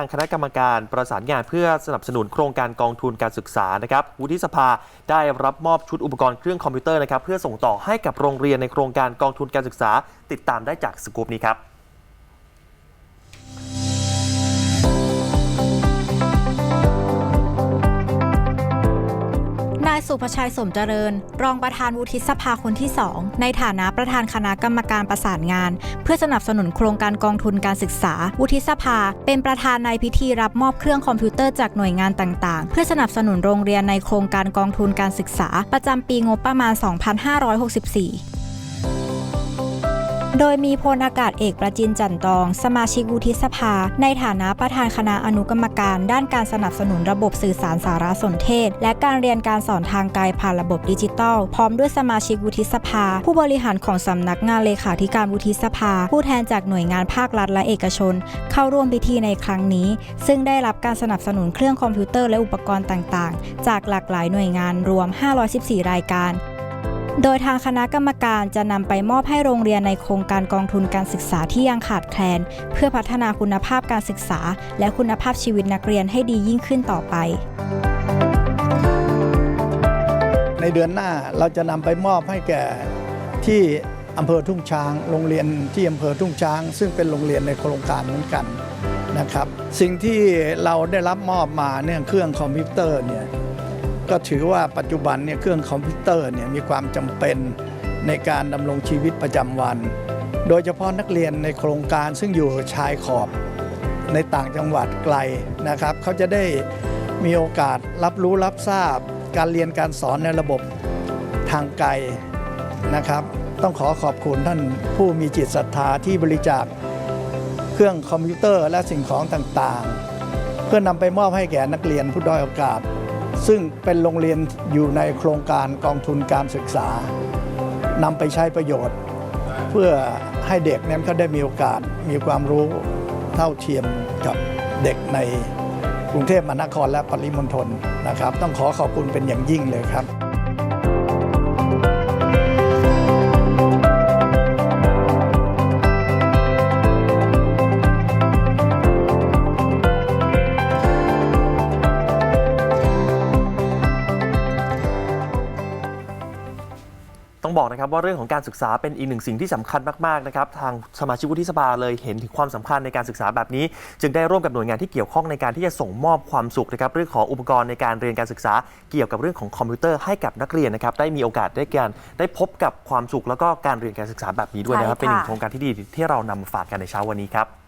างคณะกรรมการประสานงานเพื่อสนับสนุนโครงการกองทุนการศึกษานะครับวุฒิสภาได้รับมอบชุดอุปกรณ์เครื่องคอมพิวเตอร์นะครับเพื่อส่งต่อให้กับโรงเรียนในโครงการกองทุนการศึกษา ติดตามได้จากสกูปนี้ครับ นายสุภชัยสมเจริญ รองประธานวุฒิสภาคนที่ 2 ในฐานะประธานคณะกรรมการประสานงาน เพื่อสนับสนุนโครงการกองทุนการศึกษา วุฒิสภา เป็นประธานในพิธีรับมอบเครื่องคอมพิวเตอร์จากหน่วยงานต่างๆ เพื่อสนับสนุนโรงเรียนในโครงการกองทุนการศึกษา ประจำปีงบประมาณ 2564 โดยมีพลอากาศเอกประจินจันตอง สมาชิกวุฒิสภา ในฐานะประธานคณะอนุกรรมการ ด้านการสนับสนุนระบบสื่อสารสารสนเทศ และการเรียนการสอนทางไกลผ่านระบบดิจิทัล พร้อมด้วยสมาชิกวุฒิสภา ผู้บริหารของสำนักงานเลขาธิการวุฒิสภา ผู้แทนจากหน่วยงานภาครัฐและเอกชน เข้าร่วมพิธีในครั้งนี้ ซึ่งได้รับการสนับสนุนเครื่องคอมพิวเตอร์และอุปกรณ์ต่าง ๆ จากหลากหลายหน่วยงานรวม 514 รายการ โดยทางคณะกรรมการจะนำไปมอบให้โรงเรียนในโครงการกองทุนการศึกษาที่ยังขาดแคลน เพื่อพัฒนาคุณภาพการศึกษา และคุณภาพชีวิตนักเรียนให้ดียิ่งขึ้นต่อไป ในเดือนหน้าเราจะนำไปมอบให้แก่ที่อำเภอทุ่งช้าง โรงเรียนที่อำเภอทุ่งช้าง ซึ่งเป็นโรงเรียนในโครงการเหมือนกันนะครับ สิ่งที่เราได้รับมอบมาเนี่ยเครื่องคอมพิวเตอร์เนี่ย ก็ถือว่าปัจจุบันเนี่ยเครื่องคอมพิวเตอร์เนี่ยมีความจำเป็นในการดำรงชีวิตประจำวัน โดยเฉพาะนักเรียนในโครงการซึ่งอยู่ชายขอบในต่างจังหวัดไกลนะครับ เขาจะได้มีโอกาสรับรู้รับทราบ การเรียนการสอนในระบบทางไกลนะครับ ต้องขอขอบคุณท่านผู้มีจิตศรัทธาที่บริจาคเครื่องคอมพิวเตอร์และสิ่งของต่างๆ เพื่อนำไปมอบให้แก่นักเรียนผู้ด้อยโอกาส ซึ่งเป็นโรงเรียนอยู่ในโครงการกองทุนการศึกษานำไปใช้ประโยชน์ เพื่อให้เด็กนั้นเขาได้มีโอกาสมีความรู้เท่าเทียมกับเด็กในกรุงเทพมหานครและปริมณฑลนะครับ ต้องขอขอบคุณเป็นอย่างยิ่งเลยครับ ต้องบอกนะครับว่าเรื่องของการศึกษาเป็นอีกหนึ่งสิ่งที่สำคัญมากๆนะครับทางสมาชิกวุฒิสภาเลยเห็นถึงความสำคัญในการศึกษาแบบนี้ จึงได้ร่วมกับหน่วยงานที่เกี่ยวข้องในการที่จะส่งมอบความสุขนะครับเรื่องของอุปกรณ์ในการเรียนการศึกษา เกี่ยวกับเรื่องของคอมพิวเตอร์ให้กับนักเรียนนะครับได้มีโอกาสได้การได้พบกับความสุขแล้วก็การเรียนการศึกษาแบบนี้ด้วยนะครับใช่ค่ะเป็นหนึ่งโครงการที่ดีที่เรานำมาฝากกันในเช้าวันนี้ครับ